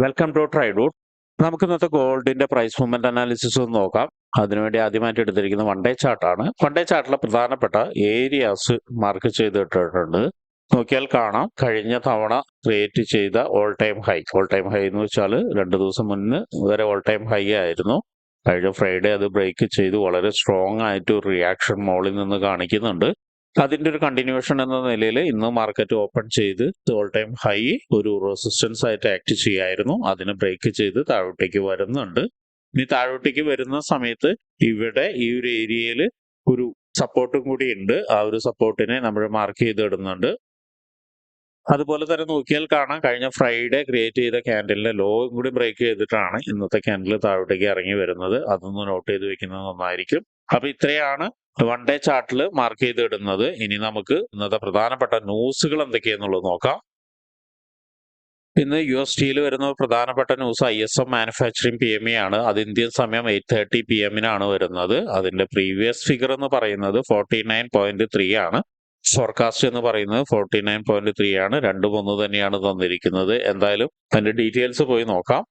Welcome to try ട്രൈഡൂട്ട് നമുക്ക് ഇന്നത്തെ ഗോൾഡിന്റെ പ്രൈസ് മൂവ്മെന്റ് അനാലിസിസ് ഒന്ന് നോക്കാം. അതിനുവേണ്ടി ആദ്യമായിട്ട് എടുത്തിരിക്കുന്ന വൺ ഡേ ചാർട്ടാണ് വൺ ഡേ ചാർട്ടിലെ പ്രധാനപ്പെട്ട ഏരിയാസ് മാർക്ക് ചെയ്തിട്ടുണ്ട്. നോക്കിയാൽ കാണാം. കഴിഞ്ഞ തവണ ക്രിയേറ്റ് ചെയ്ത all time high all time high എന്ന് വെച്ചാൽ രണ്ട് ദിവസം മുന്നേ വരെ ഓൾ ടൈം ഹൈ ആയിരുന്നു. കഴിഞ്ഞ ഫ്രൈഡേ അത് ബ്രേക്ക് ചെയ്ത്. വളരെ സ്ട്രോങ് ആയിട്ട് റിയാക്ഷൻ മോളിൽ നിന്ന് കാണിക്കുന്നുണ്ട്. അതിന്റെ ഒരു കണ്ടിന്യൂഷൻ എന്ന നിലയിൽ ഇന്ന് മാർക്കറ്റ് ഓപ്പൺ ചെയ്ത് ഓൾ ടൈം ഹൈ ഒരു റെസിസ്റ്റൻസ് ആയിട്ട് ആക്ട് ചെയ്യായിരുന്നു. അതിന് ബ്രേക്ക് ചെയ്ത് താഴോട്ടേക്ക് വരുന്നുണ്ട്. ഇനി താഴോട്ടേക്ക് വരുന്ന സമയത്ത് ഇവിടെ ഈ ഒരു ഏരിയയിൽ ഒരു സപ്പോർട്ടും കൂടി ഉണ്ട്. ആ ഒരു സപ്പോർട്ടിനെ നമ്മൾ മാർക്ക് ചെയ്തിടുന്നുണ്ട്. അതുപോലെ തന്നെ നോക്കിയാൽ കാണാം കഴിഞ്ഞ ഫ്രൈഡേ ക്രിയേറ്റ് ചെയ്ത ക്യാൻഡലിന്റെ ലോ കൂടി ബ്രേക്ക് ചെയ്തിട്ടാണ് ഇന്നത്തെ ക്യാൻഡിൽ താഴോട്ടേക്ക് ഇറങ്ങി വരുന്നത്. അതൊന്ന് നോട്ട് ചെയ്ത് വെക്കുന്നത് നന്നായിരിക്കും. അപ്പൊ ഇത്രയാണ് വൺ ഡേ ചാർട്ടിൽ മാർക്ക് ചെയ്ത് ഇടുന്നത് ഇനി നമുക്ക് ഇന്നത്തെ പ്രധാനപ്പെട്ട ന്യൂസുകൾ എന്തൊക്കെയെന്നുള്ളത് നോക്കാം. ഇന്ന് യു എസ് ടിയിൽ വരുന്ന പ്രധാനപ്പെട്ട news I S M manufacturing P M I ആണ്. അത് ഇന്ത്യൻ സമയം എയ്റ്റ് തേർട്ടി പി എമ്മിനാണ് വരുന്നത്. അതിന്റെ പ്രീവിയസ് ഫിഗർ എന്ന് പറയുന്നത് ഫോർട്ടി നയൻ പോയിന്റ് ത്രീ ആണ്. ഫോർകാസ്റ്റ് എന്ന് പറയുന്നത് ഫോർട്ടി നയൻ പോയിന്റ് ത്രീ ആണ്. രണ്ടും ഒന്ന് തന്നെയാണ് തന്നിരിക്കുന്നത്. എന്തായാലും അതിന്റെ ഡീറ്റെയിൽസ് പോയി നോക്കാം.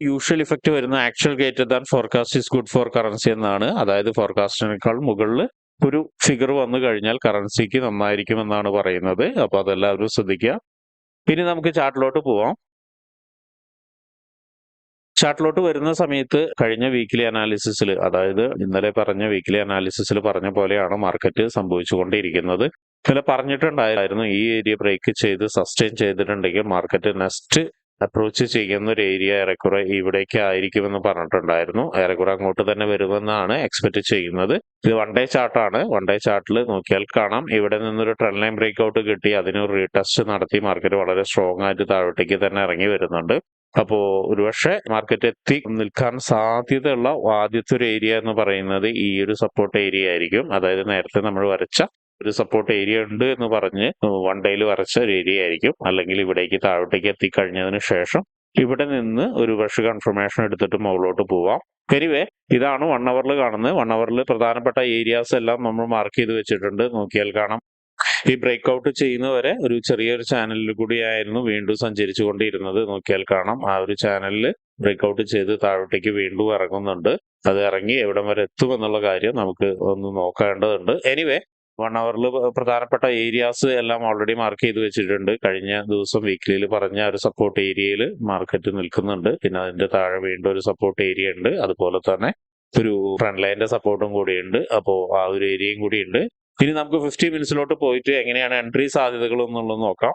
യൂഷ്വൽ ഇഫക്റ്റ് വരുന്ന actual greater than forecast is good for currency എന്നാണ്. അതായത് ഫോർകാസ്റ്റിനേക്കാൾ മുകളിൽ ഒരു ഫിഗർ വന്നു കഴിഞ്ഞാൽ കറൻസിക്ക് നന്നായിരിക്കും എന്നാണ് പറയുന്നത്. അപ്പൊ അതെല്ലാവരും ശ്രദ്ധിക്കുക. ഇനി നമുക്ക് ചാർട്ടിലോട്ട് പോവാം. ചാർട്ടിലോട്ട് വരുന്ന സമയത്ത് കഴിഞ്ഞ വീക്കിലി അനാലിസിസിൽ അതായത് ഇന്നലെ പറഞ്ഞ വീക്കിലി അനാലിസിസിൽ പറഞ്ഞ പോലെയാണ് മാർക്കറ്റ് സംഭവിച്ചുകൊണ്ടിരിക്കുന്നത്. ഇന്നലെ പറഞ്ഞിട്ടുണ്ടായിരുന്നു ഈ ഏരിയ ബ്രേക്ക് ചെയ്ത് സസ്റ്റെയിൻ ചെയ്തിട്ടുണ്ടെങ്കിൽ മാർക്കറ്റ് നെക്സ്റ്റ് അപ്രോച്ച് ചെയ്യുന്ന ഒരു ഏരിയ ഏറെക്കുറെ ഇവിടേക്ക് ആയിരിക്കുമെന്ന് പറഞ്ഞിട്ടുണ്ടായിരുന്നു. ഏറെക്കുറെ അങ്ങോട്ട് തന്നെ വരുമെന്നാണ് എക്സ്പെക്ട് ചെയ്യുന്നത്. ഇത് വൺ ഡേ ചാർട്ടാണ് വൺ ഡേ ചാർട്ടിൽ നോക്കിയാൽ കാണാം. ഇവിടെ നിന്നൊരു ട്രെൻഡ് ലൈൻ ബ്രേക്ക് ഔട്ട് കിട്ടി അതിനൊരു റീടെസ്റ്റ് നടത്തി. മാർക്കറ്റ് വളരെ സ്ട്രോങ് ആയിട്ട് താഴോട്ടേക്ക് തന്നെ ഇറങ്ങി വരുന്നുണ്ട്. അപ്പോ ഒരുപക്ഷെ മാർക്കറ്റ് എത്തി നിൽക്കാൻ സാധ്യതയുള്ള ആദ്യത്തെ ഒരു ഏരിയ എന്ന് പറയുന്നത് ഈ ഒരു സപ്പോർട്ട് ഏരിയ ആയിരിക്കും. അതായത് നേരത്തെ നമ്മൾ വരച്ച ഒരു സപ്പോർട്ട് ഏരിയ ഉണ്ട് എന്ന് പറഞ്ഞ് വൺ ഡേയിൽ വരച്ച ഒരു ഏരിയ ആയിരിക്കും. അല്ലെങ്കിൽ ഇവിടേക്ക് താഴോട്ടേക്ക് എത്തിക്കഴിഞ്ഞതിന് ശേഷം ഇവിടെ നിന്ന് ഒരു പക്ഷെ കൺഫർമേഷൻ എടുത്തിട്ട് മുകളിലോട്ട് പോവാം. എനിവേ ഇതാണ് വൺ അവറിൽ കാണുന്നത്. വൺ അവറിൽ പ്രധാനപ്പെട്ട ഏരിയാസ് എല്ലാം നമ്മൾ മാർക്ക് ചെയ്ത് വെച്ചിട്ടുണ്ട്. നോക്കിയാൽ കാണാം. ഈ ബ്രേക്ക് ഔട്ട് ചെയ്യുന്നവരെ ഒരു ചെറിയൊരു ചാനലിൽ കൂടിയായിരുന്നു വീണ്ടും സഞ്ചരിച്ചു കൊണ്ടിരുന്നത് നോക്കിയാൽ കാണാം. ആ ഒരു ചാനലിൽ ബ്രേക്ക് ഔട്ട് ചെയ്ത് താഴോട്ടേക്ക് വീണ്ടും ഇറങ്ങുന്നുണ്ട്. അത് ഇറങ്ങി എവിടം വരെ എത്തുമെന്നുള്ള കാര്യം നമുക്ക് ഒന്ന് നോക്കേണ്ടതുണ്ട്. എനിവേ വൺ അവറിൽ പ്രധാനപ്പെട്ട ഏരിയാസ് എല്ലാം ഓൾറെഡി മാർക്ക് ചെയ്ത് വെച്ചിട്ടുണ്ട്. കഴിഞ്ഞ ദിവസം വീക്കിലിയിൽ പറഞ്ഞ ഒരു സപ്പോർട്ട് ഏരിയയിൽ മാർക്കറ്റ് നിൽക്കുന്നുണ്ട്. പിന്നെ അതിന്റെ താഴെ വീണ്ടും ഒരു സപ്പോർട്ട് ഏരിയ ഉണ്ട്. അതുപോലെ തന്നെ ഒരു ഫ്രണ്ട് ലൈനിന്റെ സപ്പോർട്ടും കൂടിയുണ്ട്. അപ്പോൾ ആ ഒരു ഏരിയയും കൂടി ഉണ്ട് ഇനി നമുക്ക് ഫിഫ്റ്റി മിനിറ്റ്സിലോട്ട് പോയിട്ട് എങ്ങനെയാണ് എൻട്രി സാധ്യതകൾ എന്നുള്ളത് നോക്കാം.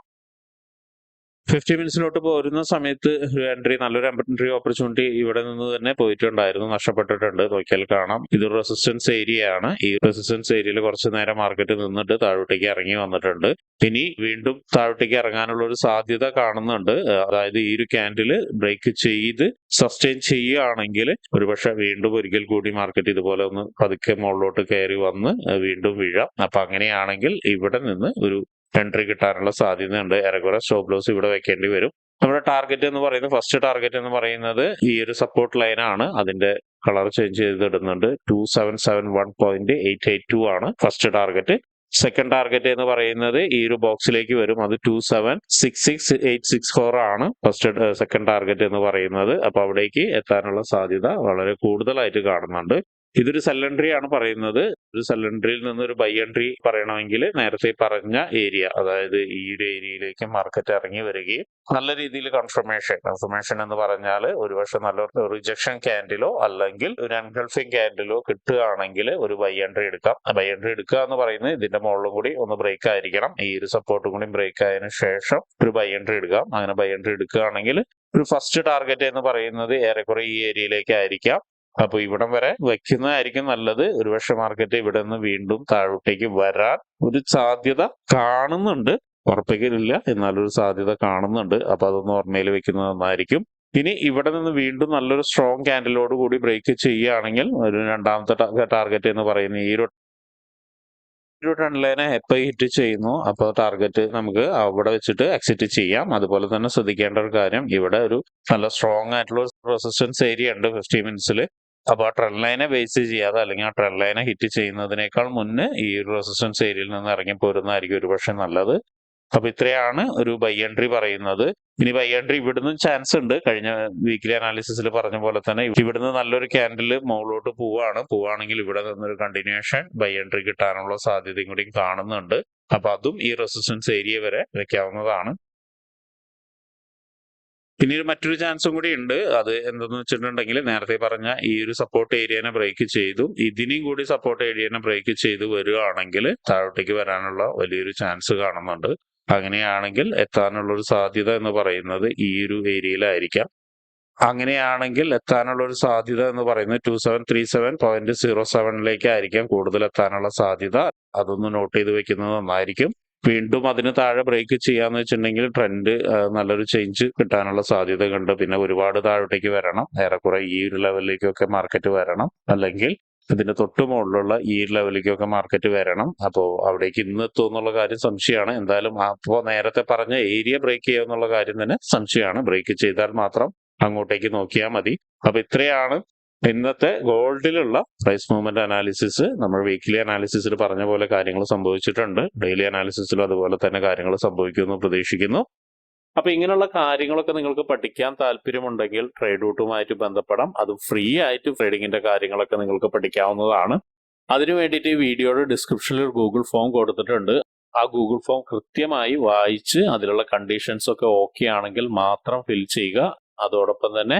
ഫിഫ്റ്റി മിനിറ്റ്സിലോട്ട് പോരുന്ന സമയത്ത് എൻട്രി നല്ലൊരു എൻട്രി ഓപ്പർച്യൂണിറ്റി ഇവിടെ നിന്ന് തന്നെ പോയിട്ടുണ്ടായിരുന്നു. നഷ്ടപ്പെട്ടിട്ടുണ്ട്. നോക്കിയാൽ കാണാം. ഇത് റെസിസ്റ്റൻസ് ഏരിയ ആണ്. ഈ റെസിസ്റ്റൻസ് ഏരിയയിൽ കുറച്ച് നേരം മാർക്കറ്റ് നിന്നിട്ട് താഴോട്ടേക്ക് ഇറങ്ങി വന്നിട്ടുണ്ട്. ഇനി വീണ്ടും താഴോട്ടേക്ക് ഇറങ്ങാനുള്ള ഒരു സാധ്യത കാണുന്നുണ്ട്. അതായത് ഈ ഒരു ക്യാൻഡിൽ ബ്രേക്ക് ചെയ്ത് സസ്റ്റെയിൻ ചെയ്യുകയാണെങ്കിൽ ഒരുപക്ഷെ വീണ്ടും ഒരിക്കൽ കൂടി മാർക്കറ്റ് ഇതുപോലെ ഒന്ന് പതുക്കെ മുകളിലോട്ട് കയറി വന്ന് വീണ്ടും വീഴാം. അപ്പൊ അങ്ങനെയാണെങ്കിൽ ഇവിടെ നിന്ന് ഒരു എൻട്രി കിട്ടാനുള്ള സാധ്യതയുണ്ട്. ഏറെക്കുറെ സ്റ്റോപ്പ് ലോസ് ഇവിടെ വെക്കേണ്ടി വരും. നമ്മുടെ ടാർഗറ്റ് എന്ന് പറയുന്നത് ഫസ്റ്റ് ടാർഗറ്റ് എന്ന് പറയുന്നത് ഈ ഒരു സപ്പോർട്ട് ലൈനാണ് അതിന്റെ colour change ചെയ്തിടുന്നുണ്ട്. Two seven seven one point eight eight two ആണ് ഫസ്റ്റ് ടാർഗറ്റ് സെക്കൻഡ് ടാർഗറ്റ് എന്ന് പറയുന്നത് ഈ ഒരു ബോക്സിലേക്ക് വരും. അത് two seven six six eight six four ആണ് ഫസ്റ്റ് സെക്കൻഡ് ടാർഗറ്റ് എന്ന് പറയുന്നത്. അപ്പൊ അവിടേക്ക് എത്താനുള്ള സാധ്യത വളരെ കൂടുതലായിട്ട് കാണുന്നുണ്ട്. ഇതൊരു സെല്ലൻട്രി ആണ് പറയുന്നത്. ഒരു സെല്ലൻട്രിയിൽ നിന്ന് ഒരു ബൈ എൻട്രി പറയണമെങ്കിൽ നേരത്തെ പറഞ്ഞ ഏരിയ അതായത് ഈ ഒരു ഏരിയയിലേക്ക് മാർക്കറ്റ് ഇറങ്ങി വരികയും നല്ല രീതിയിൽ കൺഫർമേഷൻ കൺഫർമേഷൻ എന്ന് പറഞ്ഞാൽ ഒരുപക്ഷെ നല്ല റിജക്ഷൻ ക്യാൻഡിലോ അല്ലെങ്കിൽ ഒരു അൺഗൾഫിംഗ് ക്യാൻഡിലോ കിട്ടുകയാണെങ്കിൽ ഒരു ബൈ എൻട്രി എടുക്കാം. ബൈ എൻട്രി എടുക്കുക എന്ന് പറയുന്നത് ഇതിന്റെ മുകളിലും കൂടി ഒന്ന് ബ്രേക്ക് ആയിരിക്കണം. ഈ ഒരു സപ്പോർട്ടും കൂടി ബ്രേക്ക് ആയതിനു ശേഷം ഒരു ബൈ എൻട്രി എടുക്കാം. അങ്ങനെ ബൈ എൻട്രി എടുക്കുകയാണെങ്കിൽ ഒരു ഫസ്റ്റ് ടാർഗറ്റ് എന്ന് പറയുന്നത് ഏറെക്കുറെ ഈ ഏരിയയിലേക്ക് ആയിരിക്കാം. അപ്പൊ ഇവിടം വരെ വെക്കുന്നതായിരിക്കും നല്ലത്. ഒരുപക്ഷെ മാർക്കറ്റ് ഇവിടെ നിന്ന് വീണ്ടും താഴോട്ടേക്ക് വരാൻ ഒരു സാധ്യത കാണുന്നുണ്ട്. ഉറപ്പിക്കലില്ല. എന്നാലൊരു സാധ്യത കാണുന്നുണ്ട്. അപ്പൊ അതൊന്ന് ഓർമ്മയിൽ വെക്കുന്നത് നന്നായിരിക്കും. ഇനി ഇവിടെ നിന്ന് വീണ്ടും നല്ലൊരു സ്ട്രോങ് ക്യാൻഡലോട് കൂടി ബ്രേക്ക് ചെയ്യുകയാണെങ്കിൽ ഒരു രണ്ടാമത്തെ ടാർഗറ്റ് എന്ന് പറയുന്ന ഈ ഒരു ഒരു ട്രെൻഡ് ലൈനെ എപ്പോൾ ഹിറ്റ് ചെയ്യുന്നു അപ്പോൾ ടാർഗറ്റ് നമുക്ക് അവിടെ വെച്ചിട്ട് എക്സിറ്റ് ചെയ്യാം. അതുപോലെ തന്നെ ശ്രദ്ധിക്കേണ്ട ഒരു കാര്യം ഇവിടെ ഒരു നല്ല സ്ട്രോങ് ആയിട്ടുള്ള റെസിസ്റ്റൻസ് ഏരിയ ഉണ്ട്. ഫിഫ്റ്റി മിനിറ്റ്സിൽ അപ്പൊ ആ ട്രെൻഡ് ലൈനെ ബേസ് ചെയ്യാതെ അല്ലെങ്കിൽ ആ ട്രെൻഡ് ലൈനെ ഹിറ്റ് ചെയ്യുന്നതിനേക്കാൾ മുന്നേ ഈ ഒരു റെസിസ്റ്റൻസ് ഏരിയയിൽ നിന്ന് ഇറങ്ങി പോരുന്നതായിരിക്കും ഒരുപക്ഷെ നല്ലത്. അപ്പൊ ഇത്രയാണ് ഒരു ബൈ എൻട്രി പറയുന്നത്. ഇനി ബൈ എൻട്രി ഇവിടുന്ന് ചാൻസ് ഉണ്ട്. കഴിഞ്ഞ വീക്കിലി അനാലിസിസിൽ പറഞ്ഞ പോലെ തന്നെ ഇവിടുന്ന് നല്ലൊരു ക്യാൻഡിൽ മുകളിലോട്ട് പോവാണ്. പോവാണെങ്കിൽ ഇവിടെ നിന്നൊരു കണ്ടിന്യൂഷൻ ബൈ എൻട്രി കിട്ടാനുള്ള സാധ്യതയും കൂടി കാണുന്നുണ്ട്. അപ്പൊ അതും ഈ റെസിസ്റ്റൻസ് ഏരിയ വരെ വെക്കാവുന്നതാണ്. പിന്നീട് മറ്റൊരു ചാൻസും കൂടി ഉണ്ട്. അത് എന്തെന്ന് വെച്ചിട്ടുണ്ടെങ്കിൽ നേരത്തെ പറഞ്ഞ ഈ ഒരു സപ്പോർട്ട് ഏരിയനെ ബ്രേക്ക് ചെയ്തു. ഇതിനെയും കൂടി സപ്പോർട്ട് ഏരിയനെ ബ്രേക്ക് ചെയ്ത് വരികയാണെങ്കിൽ താഴോട്ടേക്ക് വരാനുള്ള വലിയൊരു ചാൻസ് കാണുന്നുണ്ട്. അങ്ങനെയാണെങ്കിൽ എത്താനുള്ള ഒരു സാധ്യത എന്ന് പറയുന്നത് ഈ ഒരു ഏരിയയിലായിരിക്കാം അങ്ങനെയാണെങ്കിൽ എത്താനുള്ള ഒരു സാധ്യത എന്ന് പറയുന്നത് two seven three seven point zero സെവനിലേക്കായിരിക്കാം കൂടുതൽ എത്താനുള്ള സാധ്യത. അതൊന്ന് നോട്ട് ചെയ്ത് വെക്കുന്നത് നന്നായിരിക്കും. വീണ്ടും അതിന് താഴെ ബ്രേക്ക് ചെയ്യാന്ന് വെച്ചിട്ടുണ്ടെങ്കിൽ ട്രെൻഡ് നല്ലൊരു ചേഞ്ച് കിട്ടാനുള്ള സാധ്യത കണ്ട് പിന്നെ ഒരുപാട് താഴോട്ടേക്ക് വരണം. ഏറെക്കുറെ ഈ ഒരു ലെവലിലേക്കൊക്കെ മാർക്കറ്റ് വരണം. അല്ലെങ്കിൽ ഇതിന്റെ തൊട്ട് മുകളിലുള്ള ഈ ലെവലിലേക്കൊക്കെ മാർക്കറ്റ് വരണം. അപ്പോൾ അവിടേക്ക് ഇന്ന് എത്തുമെന്നുള്ള കാര്യം സംശയമാണ്. എന്തായാലും അപ്പോൾ നേരത്തെ പറഞ്ഞ ഏരിയ ബ്രേക്ക് ചെയ്യുക എന്നുള്ള കാര്യം തന്നെ സംശയമാണ്. ബ്രേക്ക് ചെയ്താൽ മാത്രം അങ്ങോട്ടേക്ക് നോക്കിയാൽ മതി. അപ്പൊ ഇത്രയാണ് ഇന്നത്തെ ഗോൾഡിലുള്ള പ്രൈസ് മൂവ്മെന്റ് അനാലിസിസ് നമ്മൾ വീക്ക്ലി അനാലിസിസിൽ പറഞ്ഞ പോലെ കാര്യങ്ങൾ സംഭവിച്ചിട്ടുണ്ട്. ഡെയിലി അനാലിസിസിലും അതുപോലെ തന്നെ കാര്യങ്ങൾ സംഭവിക്കുമെന്ന് പ്രതീക്ഷിക്കുന്നു. അപ്പൊ ഇങ്ങനെയുള്ള കാര്യങ്ങളൊക്കെ നിങ്ങൾക്ക് പഠിക്കാൻ താല്പര്യമുണ്ടെങ്കിൽ ട്രേഡ് റൂട്ടുമായിട്ട് ബന്ധപ്പെടാം. അത് ഫ്രീ ആയിട്ട് ട്രേഡിങ്ങിന്റെ കാര്യങ്ങളൊക്കെ നിങ്ങൾക്ക് പഠിക്കാവുന്നതാണ്. അതിനു വേണ്ടിയിട്ട് ഈ വീഡിയോയുടെ ഡിസ്ക്രിപ്ഷനിൽ ഒരു ഗൂഗിൾ ഫോം കൊടുത്തിട്ടുണ്ട്. ആ ഗൂഗിൾ ഫോം കൃത്യമായി വായിച്ച് അതിലുള്ള കണ്ടീഷൻസ് ഒക്കെ ഓക്കെ ആണെങ്കിൽ മാത്രം ഫിൽ ചെയ്യുക. അതോടൊപ്പം തന്നെ